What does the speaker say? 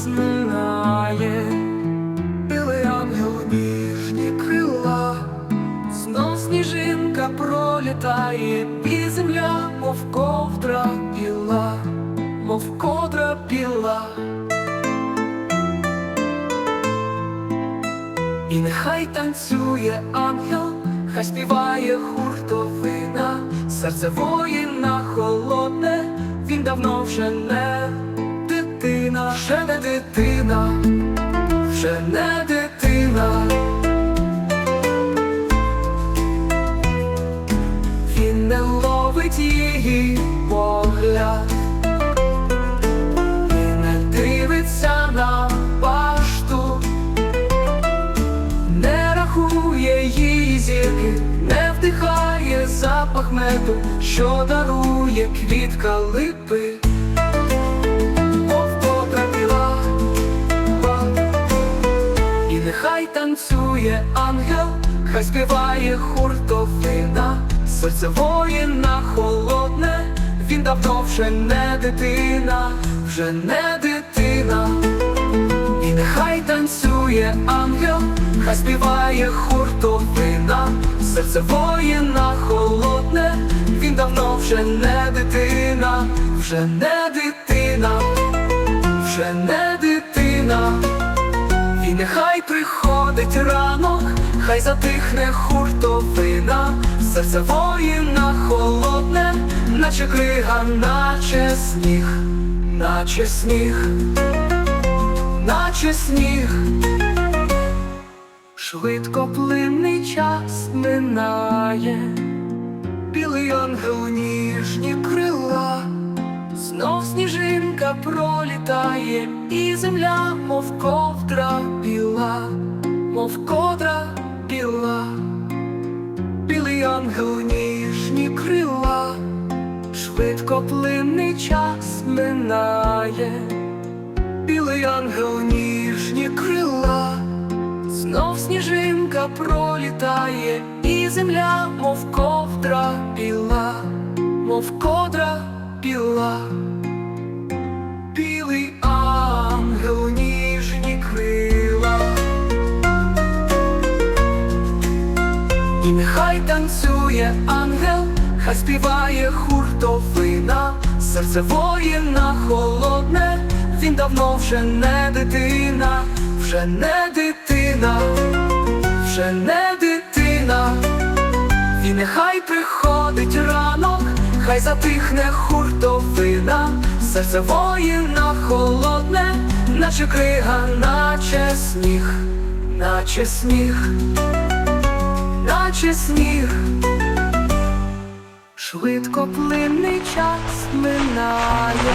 нас минає, білий ангел ніжні крила, знов сніжинка пролітає, і земля, мов ковдра біла, мов ковдра біла. І нехай танцює ангел, хай співає хуртовина, серце воїна холодне, він давно вже не дитина, вже не дитина, вже не дитина. Він не ловить її погляд і не дивиться на башту, не рахує її зірки, не вдихає запах меду, що дарує квітка липи. І нехай танцює ангел, хай співає хуртовина, серце воїна холодне, він давно вже не дитина, вже не дитина, і нехай танцює ангел, хай співає хуртовина, серце воїна холодне, він давно вже не дитина, вже не дитина, вже не дитина. І нехай приходить ранок, хай затихне хуртовина, серце воїна холодне, наче крига, наче сніг, наче сніг, наче сніг. Швидко плинний час минає, білий ангел ніжні крила. Знов сніжинка пролітає, і земля, мов ковдра біла, мов ковдра біла, білий ангел ніжні крила, швидко плинний час минає, білий ангел ніжні крила, знов сніжинка пролітає, і земля, мов ковдра біла, мов ковдра біла, І нехай танцює ангел, хай співає хуртовина, серце воїна холодне, він давно вже не дитина, вже не дитина, вже не дитина. І нехай приходить ранок, хай затихне хуртовина, серце воїна холодне, наче крига, наче сніг, наче сніг, наче сніг. Швидко плинний час минає,